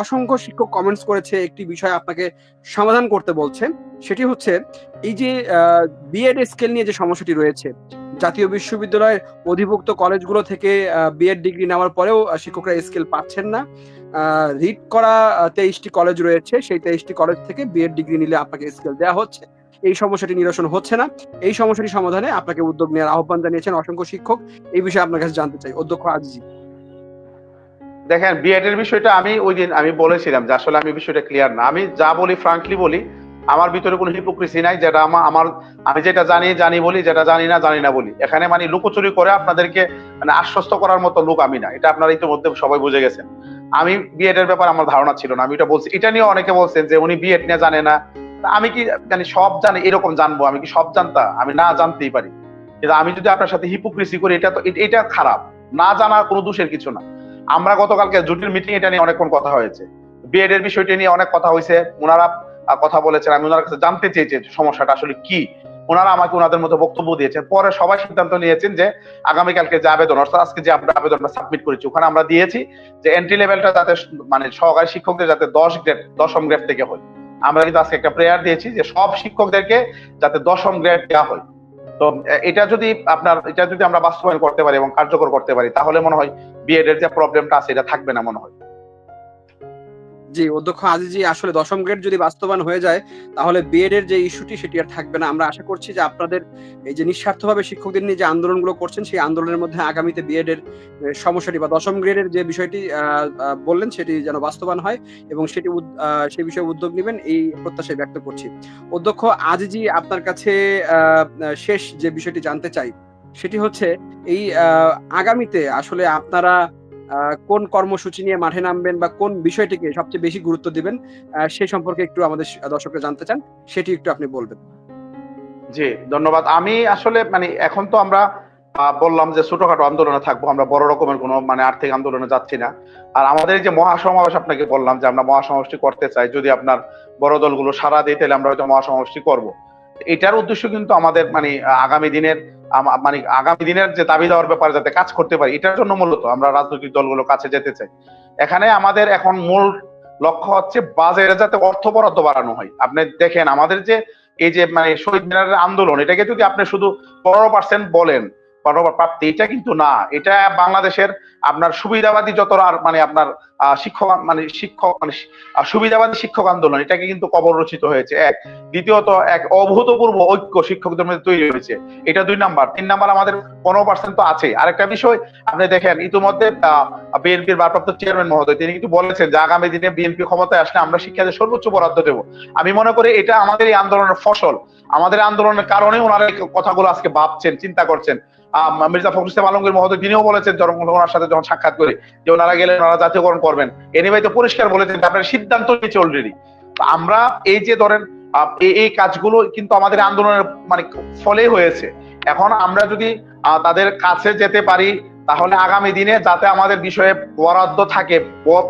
অসংখ্য শিক্ষক কমেন্টস করেছে, একটি বিষয় আপনাকে সমাধান করতে বলছে। সেটি হচ্ছে, এই যে বিএড স্কেল নিয়ে যে সমস্যাটি রয়েছে, জাতীয় বিশ্ববিদ্যালয়ের অধিভুক্ত কলেজগুলো থেকে বিএড ডিগ্রি নেওয়ার পরেও শিক্ষকরা স্কেল পাচ্ছেন না। রিড করা তেইশটি কলেজ রয়েছে, সেই তেইশটি কলেজ থেকে বিএড ডিগ্রি নিলে আপনাকে স্কেল দেওয়া হচ্ছে। এই সমস্যাটি নিরসন হচ্ছে না। এই সমস্যাটি সমাধানে আপনাকে উদ্যোগ নেওয়ার আহ্বান জানিয়েছেন অসংখ্য শিক্ষক। এই বিষয়ে আপনার কাছে জানতে চাই। অধ্যক্ষ আজিজি। দেখেন বিএড এর বিষয়টা আমি ওই দিন আমি বলেছিলাম যে আসলে আমি বিষয়টা ক্লিয়ার না। আমি যা বলি ফ্রাঙ্কলি বলি, আমার ভিতরে কোনো হিপোক্রেসি নাই, যেটা আমার আমার আমি যেটা জানি জানি বলি, যেটা জানি না জানি না বলি। এখানে মানে লুকোচুরি করে আপনাদেরকে মানে আশ্বস্ত করার মতো লোক আমি না। এটা আপনারা ইতিমধ্যে সবাই বুঝে গেছেন। আমি বিএড এর ব্যাপারে আমার ধারণা ছিল না। আমি এটা বলছি। এটা নিয়ে অনেকে বলছেন যে উনি বিএড নিয়ে জানে না। আমি কি জানি, সব জানি, এরকম জানব আমি কি সব জানতা? আমি না জানতেই পারি। কিন্তু আমি যদি আপনার সাথে হিপোক্রেসি করি, এটা তো এটা খারাপ। না জানার কোনো দোষের কিছু না। আমরা গতকালকে জুটির মিটিং এটা নিয়ে অনেকক্ষণ কথা হয়েছে। বিএড এর বিষয়টি নিয়ে অনেক কথা হয়েছে। ওনারা কথা বলেছেন। আমি ওনার কাছে জানতে চেয়েছি সমস্যাটা আসলে কি। ওনারা আমাকে ওনাদের মতো বক্তব্য দিয়েছেন। পরে সবাই সিদ্ধান্ত নিয়েছেন যে আগামীকালকে যে আবেদন, অর্থাৎ আজকে যে আমরা আবেদনটা সাবমিট করেছি, ওখানে আমরা দিয়েছি যে এন্ট্রি লেভেলটা যাতে মানে সহকারী শিক্ষকদের যাতে দশ গ্রেড দশম গ্রেড থেকে হয়। আমরা কিন্তু আজকে একটা প্রেয়ার দিয়েছি যে সব শিক্ষকদেরকে যাতে দশম গ্রেড দেওয়া হয়। তো এটা যদি আপনার, এটা যদি আমরা বাস্তবায়ন করতে পারি এবং কার্যকর করতে পারি, তাহলে মনে হয় বিএড এর যে প্রবলেমটা আছে, এটা থাকবে না মনে হয়। জি, অধ্যক্ষ আজিজি, আসলে দশম গ্রেড যদি বাস্তবায়ন হয়ে যায়, তাহলে বিএড এর যে ইস্যুটি, সেটি আর থাকবে না। আমরা আশা করছি যে আপনাদের এই যে নিঃস্বার্থভাবে শিক্ষকদের নিয়ে যে আন্দোলনগুলো করছেন, সেই আন্দোলনের মধ্যে আগামীতে বিএড এর সমস্যাটি বা দশম গ্রেডের যে বিষয়টি বললেন, সেটি যেন বাস্তবায়ন হয় এবং সেটি সেই বিষয়ে উদ্যোগ নেবেন, এই প্রত্যাশায় ব্যক্ত করছি। অধ্যক্ষ আজিজি, আপনার কাছে শেষ যে বিষয়টি জানতে চাই। সেটি হচ্ছে এই আগামীতে আসলে আপনারা কোন কর্মসূচি নিয়ে মাঠে নামবেন বা কোন বিষয়টিকে সবচেয়ে বেশি গুরুত্ব দিবেন সে সম্পর্কে একটু আমাদের দর্শকরা জানতে চান সেটি একটু আপনি বলবেন। জি, ধন্যবাদ। আমি আসলে মানে এখন তো আমরা বললাম যে ছোটখাটো আন্দোলনে থাকব, আমরা বড় রকমের কোনো মানে আর্থিক আন্দোলনে যাচ্ছি না। আর আমাদের যে মহাসমাবেশ আপনাকে বললাম যে আমরা মহাসমাবেশটি করতে চাই, যদি আপনার বড় দলগুলো সারা দিই তাহলে আমরা হয়তো মহাসমাবেশটি করব। এটার উদ্দেশ্য কিন্তু আমাদের মানে আগামী দিনের মানে আগামী দিনের যে দাবি দেওয়ার ব্যাপারে যাতে কাজ করতে পারি, এটার জন্য মূলত আমরা রাজনৈতিক দলগুলো কাছে যেতে চাই। এখানে আমাদের এখন মূল লক্ষ্য হচ্ছে বাজারে যাতে অর্থ বরাদ্দ বাড়ানো হয়। আপনি দেখেন আমাদের যে, এই যে মানে শহীদ মিনারের আন্দোলন, এটাকে যদি আপনি শুধু পনেরো পার্সেন্ট বলেন প্রাপ্তি, এটা কিন্তু না। এটা বাংলাদেশের আপনার সুবিধাবাদী যত আর মানে আপনার শিক্ষক মানে শিক্ষক মানে সুবিধাবাদী শিক্ষক আন্দোলন, এটাকে কিন্তু কবর রচিত হয়েছে। এক, দ্বিতীয়ত, এক অভূতপূর্ব ঐক্য শিক্ষকদের মধ্যে তৈরি হয়েছে। এটা দুই নাম্বার। তিন নাম্বার, আমাদের পনেরো পার্সেন্ট তো আছে আরেকটা বিষয়, আপনি দেখেন, ইতিমধ্যে বিএনপির ভারপ্রাপ্ত চেয়ারম্যান মহোদয়, তিনি কিন্তু বলেছেন যে আগামী দিনে বিএনপি ক্ষমতায় আসলে আমরা শিক্ষাদের সর্বোচ্চ বরাদ্দ দেবো। আমি মনে করি এটা আমাদের এই আন্দোলনের ফসল। আমাদের আন্দোলনের কারণে ওনারা কথাগুলো আজকে ভাবছেন, চিন্তা করছেন। মির্জা ফখরুল ইসলাম আলমগীর মহোদয়, তিনিও বলেছেন জনগণের সাথে যখন সাক্ষাৎ করে, যে ওনারা গেলে ওনারা জাতীয়করণ করবেন। এনিভাই তো পরিষ্কার বলেছেন আপনার সিদ্ধান্ত নিয়েছে অলরেডি আমরা এই যে ধরেন এই কাজগুলো কিন্তু আমাদের আন্দোলনের মানে ফলে হয়েছে। এখন আমরা যদি তাদের কাছে যেতে পারি তাহলে আগামী দিনে যাতে আমাদের বিষয়ে বরাদ্দ থাকে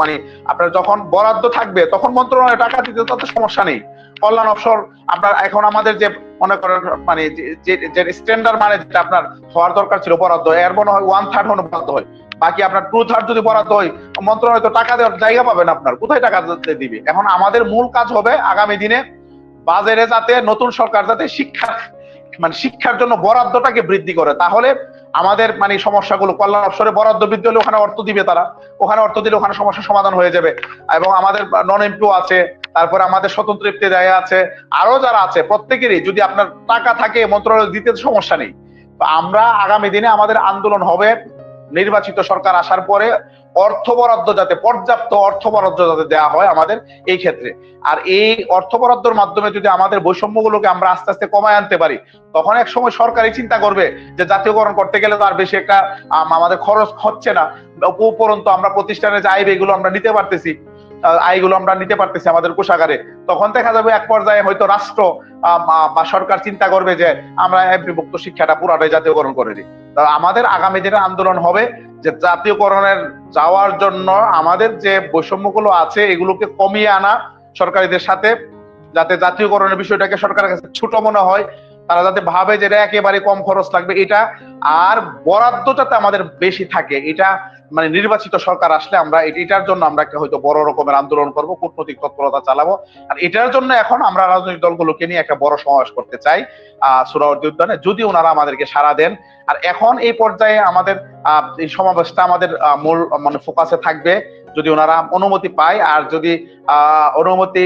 মানে আপনার যখন বরাদ্দ থাকবে, তখন মন্ত্রণালয় টাকা দিতে তাতে সমস্যা নেই। কল্যাণ অবসর আপনার এখন আমাদের যে মনে করেন মানে যে স্ট্যান্ডার্ড মানে যেটা আপনার হওয়ার দরকার ছিল বরাদ্দ, এর মনে হয় ওয়ান থার্ড মনে বরাদ্দ হয়। বাকি আপনার টু থার্ড যদি বরাদ্দ হয়, মন্ত্রণালয় তো টাকা দেওয়ার জায়গা পাবেন আপনার, কোথায় টাকা দিবে? এখন আমাদের মূল কাজ হবে আগামী দিনে বাজারে যাতে নতুন সরকার যাতে শিক্ষা মানে শিক্ষার জন্য বরাদ্দটাকে বৃদ্ধি করে। তাহলে আমাদের মানে সমস্যাগুলো, কল্যাণ অবসরে বরাদ্দ বৃদ্ধি হলে ওখানে অর্থ দিবে তারা। ওখানে অর্থ দিলে ওখানে সমস্যার সমাধান হয়ে যাবে। এবং আমাদের নন এমপিও আছে, তারপরে আমাদের স্বতন্ত্র ইফতেদায় আছে আরও যারা আছে, প্রত্যেকেরই যদি আপনার টাকা থাকে, মন্ত্রণালয় দিতে সমস্যা নেই। আমরা আগামী দিনে আমাদের আন্দোলন হবে, নির্বাচিত সরকার আসার পরে অর্থ বরাদ্দ যাতে, পর্যাপ্ত অর্থ বরাদ্দ যাতে দেওয়া হয় আমাদের এই ক্ষেত্রে। আর এই অর্থ বরাদ্দর মাধ্যমে যদি আমাদের বৈষম্যগুলোকে আমরা আস্তে আস্তে কমায় আনতে পারি, তখন এক সময় সরকারই চিন্তা করবে যে জাতীয়করণ করতে গেলে তো আর বেশি একটা আমাদের খরচ হচ্ছে না। উপরন্ত আমরা প্রতিষ্ঠানে যে আয় এগুলো আমরা নিতে পারতেছি আয়গুলো আমরা নিতে পারতেছি আমাদের কোষাগারে। তখন দেখা যাবে এক পর্যায়ে হয়তো রাষ্ট্র বা সরকার চিন্তা করবে যে আমরা বিভক্ত শিক্ষাটা পুরাটাই জাতীয়করণ করে দিই আমাদের আগামী দিনে আন্দোলন হবে, যে জাতীয়করণের যাওয়ার জন্য আমাদের যে বৈষম্যগুলো আছে, এগুলোকে কমিয়ে আনা সরকারিদের সাথে, যাতে জাতীয়করণের বিষয়টাকে সরকারের কাছে ছোট মনে হয়, তারা যাতে ভাবে যে এটা একেবারে কম খরচ লাগবে। এটা আর বরাদ্দ যাতে আমাদের বেশি থাকে। এটা মানে নির্বাচিত সরকার আসলে আমরা এটার জন্য আমরা হয়তো বড় রকমের আন্দোলন করব, কূটনৈতিক তৎপরতা চালাবো। আর এটার জন্য এখন আমরা রাজনৈতিক দলগুলোকে নিয়ে একটা বড় সমাবেশ করতে চাই আহ সুরাবর্তী উদ্যানে। যদি ওনারা আমাদেরকে সাড়া দেন, আর এখন এই পর্যায়ে আমাদের এই সমাবেশটা আমাদের মূল মানে ফোকাসে থাকবে। যদি ওনারা অনুমতি পায়, আর যদি অনুমতি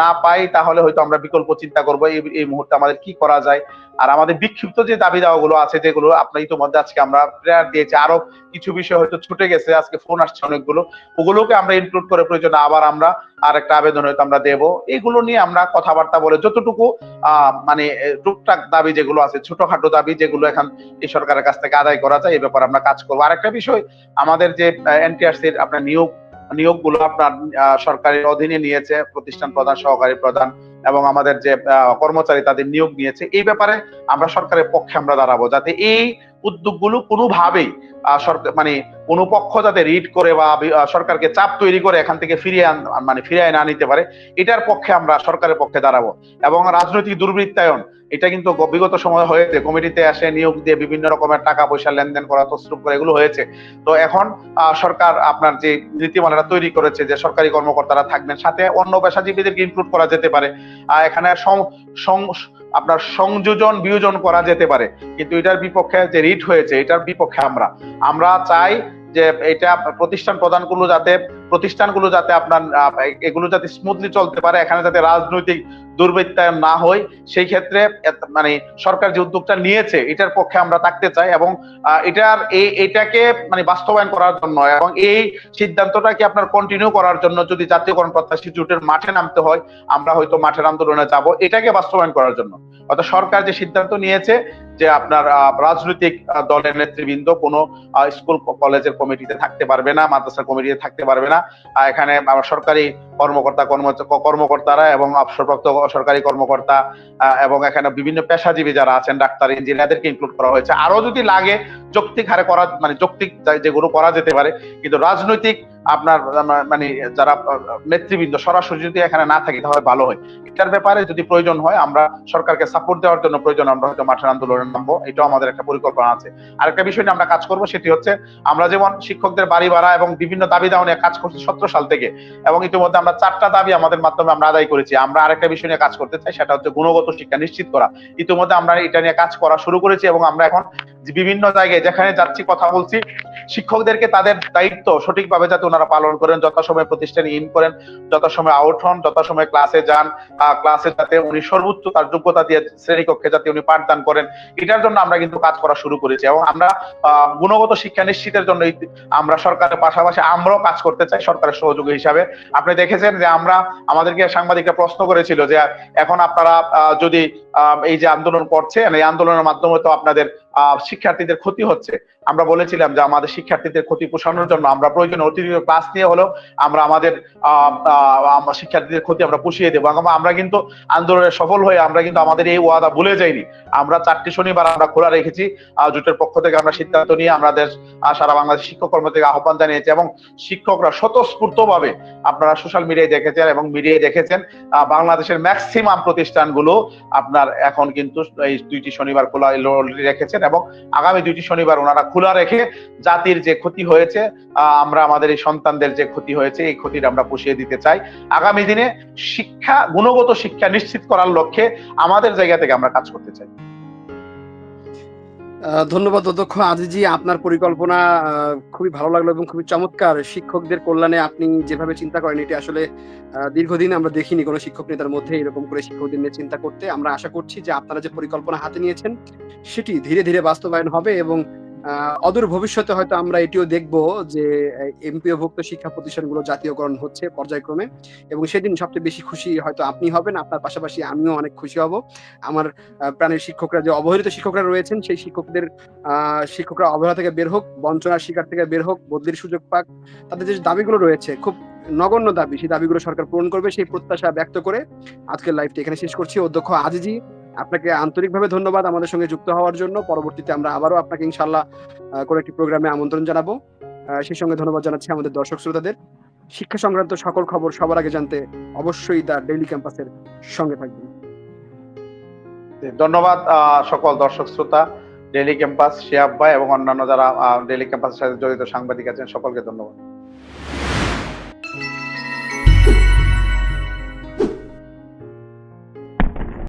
না পাই তাহলে হয়তো আমরা বিকল্প চিন্তা করব এই মুহূর্তে আমাদের কি করা যায়। আর আমাদের বিক্ষিপ্ত যে দাবি দাওয়া গুলো আছে, যেগুলো আপনার ইতিমধ্যে আজকে আমরা প্রেয়ার দিয়েছি, আরও কিছু বিষয় হয়তো ছুটে গেছে, আজকে ফোন আসছে অনেকগুলো, ওগুলোকে আমরা ইনক্লুড করে প্রয়োজনে আবার আমরা আর একটা আবেদন হয়তো আমরা দেব। এগুলো নিয়ে আমরা কথাবার্তা বলে যতটুকু মানে টুকটাক দাবি যেগুলো আছে, ছোটখাটো দাবি যেগুলো এখন এই সরকারের কাছ থেকে আদায় করা যায় এই ব্যাপারে আমরা কাজ করব। আরেকটা বিষয়, আমাদের যে এনটিআরসির আপনার নিয়োগ, নিয়োগগুলো আপনার সরকারের অধীনে নিয়েছে, প্রতিষ্ঠান প্রধান, সহকারী প্রধান এবং আমাদের যে কর্মচারী তাদের নিয়োগ নিয়েছে, এই ব্যাপারে আমরা সরকারের পক্ষে আমরা দাঁড়াবো, যাতে এই উদ্যোগগুলো কোনোভাবেই মানে কোনো পক্ষ যাতে রিড করে বা সরকারকে চাপ তৈরি করে এখান থেকে ফিরিয়ে মানে ফিরিয়ে না নিতে পারে, এটার পক্ষে আমরা সরকারের পক্ষে দাঁড়াবো। এবং রাজনৈতিক দুর্বৃত্তায়ন, এটা কিন্তু বিগত সময় হয়েছে, কমিটিতে আসে, নিয়োগ দিয়ে বিভিন্ন রকমের টাকা পয়সা লেনদেন করা তসরুপ করা, এগুলো হয়েছে। তো এখন সরকার আপনার যে নীতিমালাটা তৈরি করেছে যে সরকারি কর্মকর্তারা থাকবেন, সাথে অন্য পেশাজীবীদেরকে ইনক্লুড করা যেতে পারে। এখানে আপনার সংযোজন, বিয়োজন করা যেতে পারে। কিন্তু এটার বিপক্ষে যে রিট হয়েছে, এটার বিপক্ষে আমরা। আমরা চাই যে এটা প্রতিষ্ঠান প্রদানগুলো যাতে, প্রতিষ্ঠানগুলো যাতে আপনার এগুলো যাতে স্মুথলি চলতে পারে, এখানে যাতে রাজনৈতিক দুর্বৃত্তায়ন না হয় সেই ক্ষেত্রে মানে সরকার যে উদ্যোগটা নিয়েছে, এটার পক্ষে আমরা থাকতে চাই এবং এটার এই এটাকে মানে বাস্তবায়ন করার জন্য এবং এই সিদ্ধান্তটাকে আপনার কন্টিনিউ করার জন্য যদি জাতীয়করণ প্রত্যাশী জোটের মাঠে নামতে হয়, আমরা হয়তো মাঠের আন্দোলনে যাব, এটাকে বাস্তবায়ন করার জন্য। অর্থাৎ সরকার যে সিদ্ধান্ত নিয়েছে যে আপনার রাজনৈতিক দলের নেতৃবৃন্দ কোনো স্কুল কলেজের কমিটিতে থাকতে পারবে না, মাদ্রাসার কমিটিতে থাকতে পারবে না। এখানে সরকারি কর্মকর্তা, কর্ম- কর্মকর্তারা এবং অবসরপ্রাপ্ত সরকারি কর্মকর্তা এবং এখানে বিভিন্ন পেশাজীবী যারা আছেন, ডাক্তার ইঞ্জিনিয়ারদেরকে ইনক্লুড করা হয়েছে। আরও যদি লাগে, যৌক্তিক হারে করা মানে যৌক্তিক যেগুলো করা যেতে পারে, কিন্তু রাজনৈতিক আপনার মানে যারা নেতৃবৃন্দ, সরাসরি যদি এখানে না থাকে, তাহলে ভালো হয়। এটার ব্যাপারে যদি প্রয়োজন হয়, আমরা সরকারকে সাপোর্ট দেওয়ার জন্য প্রয়োজন, আমরা হয়তো মাঠের আন্দোলনে নামবো, এটাও আমাদের একটা পরিকল্পনা আছে। আরেকটা বিষয় নিয়ে আমরা কাজ করব সেটি হচ্ছে, আমরা যেমন শিক্ষকদের বাড়ি ভাড়া এবং বিভিন্ন দাবি দাওয়া নিয়ে কাজ করছি সতেরো সাল থেকে, এবং ইতিমধ্যে আমরা চারটা দাবি আমাদের মাধ্যমে আমরা আদায় করেছি। আমরা আরেকটা বিষয় নিয়ে কাজ করতে চাই, সেটা হচ্ছে গুণগত শিক্ষা নিশ্চিত করা। ইতিমধ্যে আমরা এটা নিয়ে কাজ করা শুরু করেছি এবং আমরা এখন বিভিন্ন জায়গায় যেখানে যাচ্ছি, কথা বলছি, শিক্ষকদেরকে তাদের দায়িত্ব সঠিকভাবে যাতে ওনারা পালন করেন, যথাসময়ে প্রতিষ্ঠানে ইন করেন, যথাসময়ে আউট হন, যথাসময়ে ক্লাসে যান ক্লাসে যাতে উনি সর্বোচ্চ তার যোগ্যতা দিয়ে শ্রেণীকক্ষে যাতে উনি পাঠদান করেন এটার জন্য আমরা কিন্তু কাজ করা শুরু করেছি এবং আমরা গুণগত শিক্ষা নিশ্চিতের জন্য আমরা সরকারের পাশাপাশি আমরাও কাজ করতে চাই সরকারের সহযোগী হিসাবে। আপনি দেখেছেন যে আমরা, আমাদেরকে সাংবাদিকরা প্রশ্ন করেছিল যে এখন আপনারা যদি এই যে আন্দোলন করছেন, এই আন্দোলনের মাধ্যমে তো আপনাদের শিক্ষার্থীদের ক্ষতি হচ্ছে। আমরা বলেছিলাম যে আমাদের শিক্ষার্থীদের ক্ষতি পোষানোর জন্য আমরা প্রয়োজনে অতিরিক্ত ক্লাস নিয়ে হলেও আমরা আমাদের শিক্ষার্থীদের ক্ষতি আমরা পুষিয়ে দেবো। আমরা কিন্তু আন্দোলনে সফল হয়ে আমরা কিন্তু আমাদের এই ওয়াদা ভুলে যাইনি। আমরা চারটি শনিবার আমরা খোলা রেখেছি। জোটের পক্ষ থেকে আমরা সিদ্ধান্ত নিয়ে আমাদের সারা বাংলাদেশ শিক্ষক কর্ম থেকে আহ্বান জানিয়েছি এবং শিক্ষকরা স্বতঃস্ফূর্ত ভাবে আপনারা সোশ্যাল মিডিয়ায় দেখেছেন এবং মিডিয়ায় দেখেছেন বাংলাদেশের ম্যাক্সিমাম প্রতিষ্ঠানগুলো আপনার এখন কিন্তু এই দুইটি শনিবার খোলা রেখেছেন এবং আগামী দুইটি শনিবার ওনারা খোলা রেখে জাতির যে ক্ষতি হয়েছে আমরা আমাদের এই সন্তানদের যে ক্ষতি হয়েছে, এই ক্ষতিটা আমরা পুষিয়ে দিতে চাই। আগামী দিনে শিক্ষা, গুণগত শিক্ষা নিশ্চিত করার লক্ষ্যে আমাদের জায়গা থেকে আমরা কাজ করতে চাই। ধন্যবাদ অধ্যক্ষ আজিজি, আপনার পরিকল্পনা খুবই ভালো লাগল এবং খুবই চমৎকার। শিক্ষকদের কল্যাণে আপনি যেভাবে চিন্তা করেন, এটি আসলে দীর্ঘদিন আমরা দেখিনি কোনো শিক্ষক নেতার মধ্যে এরকম করে শিক্ষকদের নিয়ে চিন্তা করতে। আমরা আশা করছি যে আপনারা যে পরিকল্পনা হাতে নিয়েছেন, সেটি ধীরে ধীরে বাস্তবায়ন হবে এবং অদূর ভবিষ্যতে হয়তো আমরা এটিও দেখব যে এমপিও এমপিওভুক্ত শিক্ষা প্রতিষ্ঠানগুলো জাতীয়করণ হচ্ছে পর্যায়ক্রমে এবং সেদিন সবচেয়ে বেশি খুশি হয়তো আপনি হবেন। আপনার পাশাপাশি আমিও অনেক খুশি হব। আমার প্রাণের শিক্ষকরা যে অবহেলিত শিক্ষকরা রয়েছেন, সেই শিক্ষকদের শিক্ষকরা অবহেলা থেকে বের হোক, বঞ্চনার শিকার থেকে বের হোক, বদলির সুযোগ পাক। তাদের যে দাবিগুলো রয়েছে, খুব নগণ্য দাবি, সেই দাবিগুলো সরকার পূরণ করবে সেই প্রত্যাশা ব্যক্ত করে আজকের লাইভটি এখানে শেষ করছি। অধ্যক্ষ আজিজি আপনাকে আন্তরিকভাবে ধন্যবাদ আমাদের সঙ্গে যুক্ত হওয়ার জন্য। পরবর্তীতে আমরা আবারও আপনাকে ইনশাল্লাহ কোনো একটি প্রোগ্রামে আমন্ত্রণ জানাব। সেই সঙ্গে ধন্যবাদ জানাচ্ছি আমাদের দর্শক শ্রোতাদের। শিক্ষা সংক্রান্ত সকল খবর সবার আগে জানতে অবশ্যই দা ডেইলি ক্যাম্পাসের সঙ্গে থাকবেন। ধন্যবাদ সকল দর্শক শ্রোতা, ডেইলি ক্যাম্পাস, শিয়াব ভাই এবং অন্যান্য যারা ডেইলি ক্যাম্পাসের সাথে জড়িত সাংবাদিক আছেন, সকলকে ধন্যবাদ।